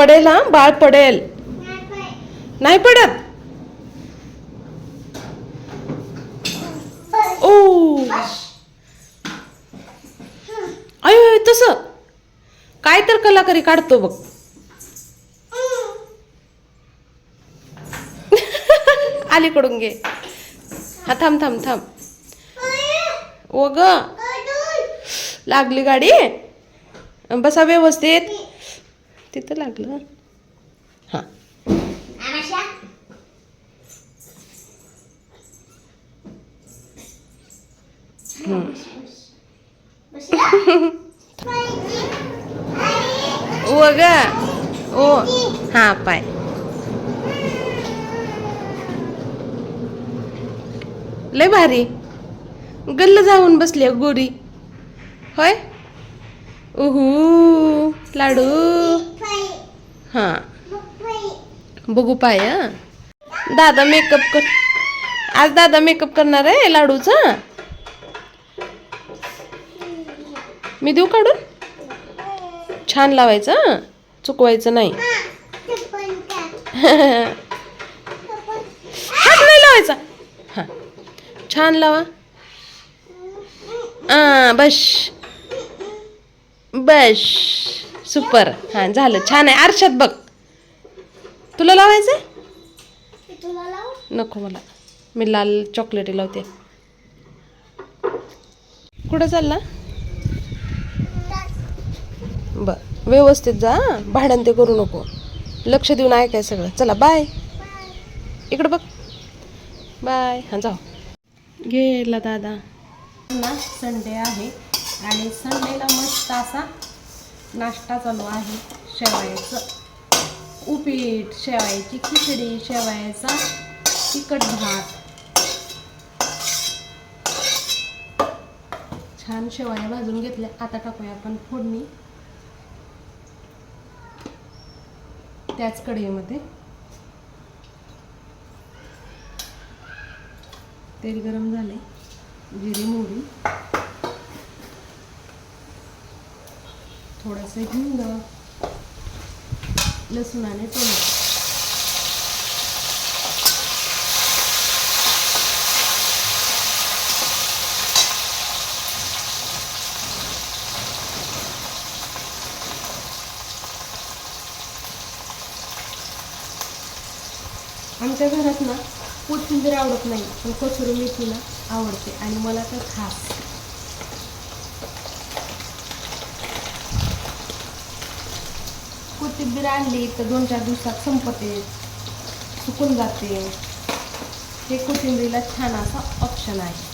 पडेल हा? बाळ पडेल. नाही पडत? ओ. अय तस. काय तर कलाकारी काढतो बघ. अलीकडून घे. हा थांब थांब थांब. ओ ग. लागली गाडी? बसा व्यवस्थित. तिथं लागलं. हां. ओ ग ओ हां पाय. लय भारी. गल्ल जाऊन बसली गोरी. होय? उहू लाडू. हां. बघू पाय दादा मेकअप कर आज दादा मेकअप करणार आहे लाडूचा? मी देऊ काढून? छान लावायचं चुकवायचं नाही. हात नाही लावायचा. हां. छान लावा. हां बस. बस. सुपर हां झालं. छान आहे. आरशात बघ. तुला लावायचं नको मला. मी लाल चॉकलेटी लावते. कुठं चालला? बर. व्यवस्थित जा भांडण ते करू नको. लक्ष देऊन ऐकाय सगळं. चला बाय इकडं बघ. बाय हां जाऊ. गेला दादा. ना संडे आहे. आणि संडेला मस्त असा नाश्ता चालू आहे शेवायचं. उपीट शेवायची खिचडी शेवायचा तिखट भात. छान शेवाया भाजून घेतल्या. आता टाकूया आपण फोडणी. त्याच कढईमध्ये. तेल गरम झाले. जिरे मोहरी. थोडंसं हिंग लसूण आणि टोमॅटो. आमच्या घरात ना कोथिंबीर आवडत नाही पण कसुरी मेथी ना आवडते आणि मला तर खास. कोथिंबीर आणली तर दोन चार दिवसात संपते सुकून जाते. हे कोथिंबीरला छान असा ऑप्शन आहे.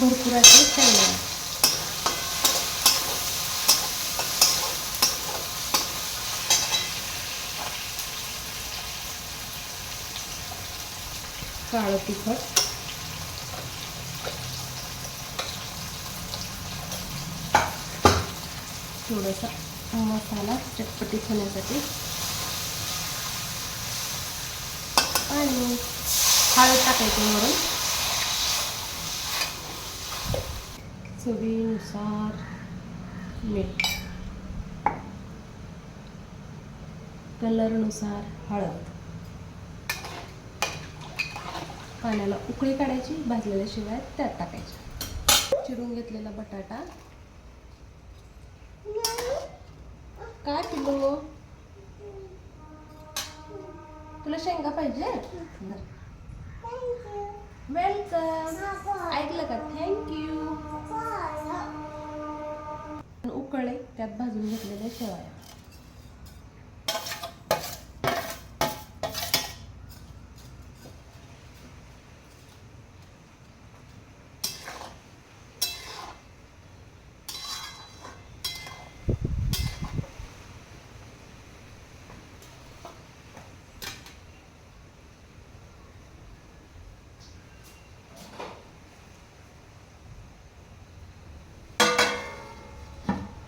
भरपूर असे आहे. काळं तिखट. थोडासा मसाला चटपटी होण्यासाठी. आणि हळद टाकायची वरून. चवीनुसार मीठ. कलरनुसार हळद. पाण्याला उकळी काढायची भाजलेल्या शिवाय त्यात टाकायच्या चिरून घेतलेला बटाटा. काय पिलो तुला शेंगा पाहिजे? वेलकम ऐकलं का? थँक्यू उकळले त्यात भाजून घेतलेल्या शेवाया.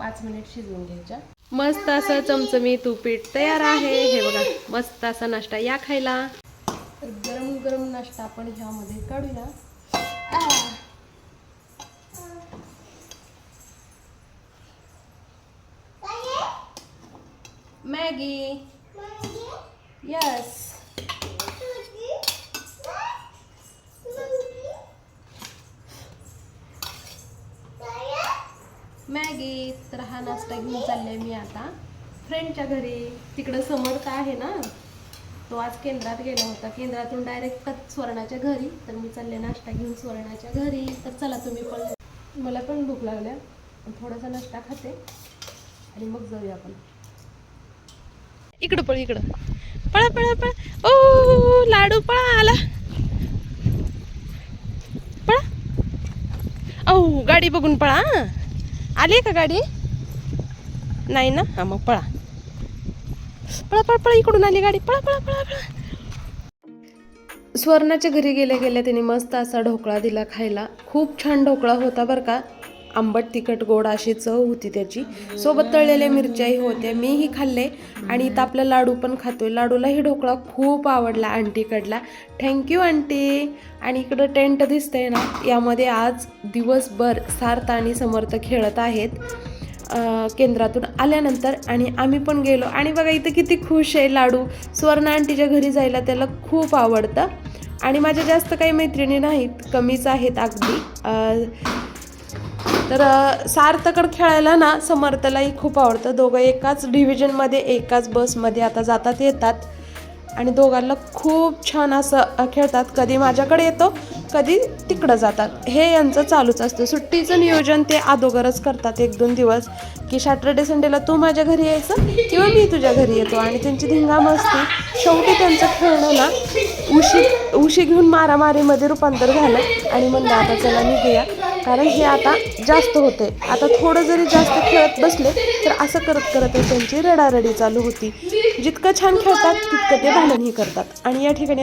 पाच मिनिट शिजवून घ्यायच्या. मस्त असं चमचमीत उपीट तयार आहे. हे बघा मस्त असा नाश्ता या खायला. तर गरम गरम नाश्ता आपण ह्यामध्ये काढूया. मॅगी. यस मॅगी तर हा नाश्ता घेऊन चालले मी आता. फ्रेंडच्या घरी तिकडं समर्थ आहे ना तो आज केंद्रात गेला होता. केंद्रातून डायरेक्ट स्वर्णाच्या घरी तर मी चालले नाश्ता घेऊन स्वर्णाच्या घरी. तर चला तुम्ही पण. मला पण भूक लागल्या. थोडासा नाश्ता खाते. आणि मग जाऊया आपण. इकडं पळ इकडं. पळा पळा पळा. ओ लाडू पळा आला. पळा. औ गाडी बघून पळा आली का गाडी? नाही ना? हा मग पळा. पळा पळा पळा इकडून आली गाडी. पळा पळा पळा पळा. स्वर्णाच्या घरी गेल्या गेल्या तिने मस्त असा ढोकळा दिला खायला. खूप छान ढोकळा होता बरं का. आंबट तिखट गोड अशी चव होती त्याची. सोबत तळलेल्या मिरच्याही होत्या. मीही खाल्ले आणि इथं आपला लाडू पण खातोय. लाडूलाही ढोकळा खूप आवडला आंटीकडला थँक्यू आंटी. आणि इकडं टेंट दिसतंय ना यामध्ये आज दिवसभर सार्थ आणि समर्थ खेळत आहेत. केंद्रातून आल्यानंतर आणि आम्ही पण गेलो. आणि बघा इथं किती खुश आहे लाडू. स्वर्ण आंटीच्या घरी जायला त्याला खूप आवडतं. आणि माझ्या जास्त काही मैत्रिणी नाहीत. कमीच आहेत अगदी. तर सार्थकड खेळायला ना समर्थलाही खूप आवडतं. दोघं एकाच डिव्हिजनमध्ये एकाच बसमध्ये आता जातात येतात. आणि दोघांना खूप छान असं खेळतात. कधी माझ्याकडे येतो कधी तिकडं जातात. हे यांचं चालूच असतं. सुट्टीचं नियोजन ते अदोगरच करतात एक दोन दिवस. की सॅटर्डे संडेला तू माझ्या घरी यायचं किंवा मी तुझ्या घरी येतो. आणि त्यांची धिंगाम असते. शेवटी त्यांचं खेळणं ना उशी उशी घेऊन मारामारीमध्ये रूपांतर झालं. आणि म्हणलं आता चला निघूया. कारण हे आता जास्त होते. आता थोडं जरी जास्त खेळत बसले तर असं करत करत त्यांची रडारडी चालू होती. जितकं छान खेळतात तितकं ते भांडणही करतात. आणि या ठिकाणी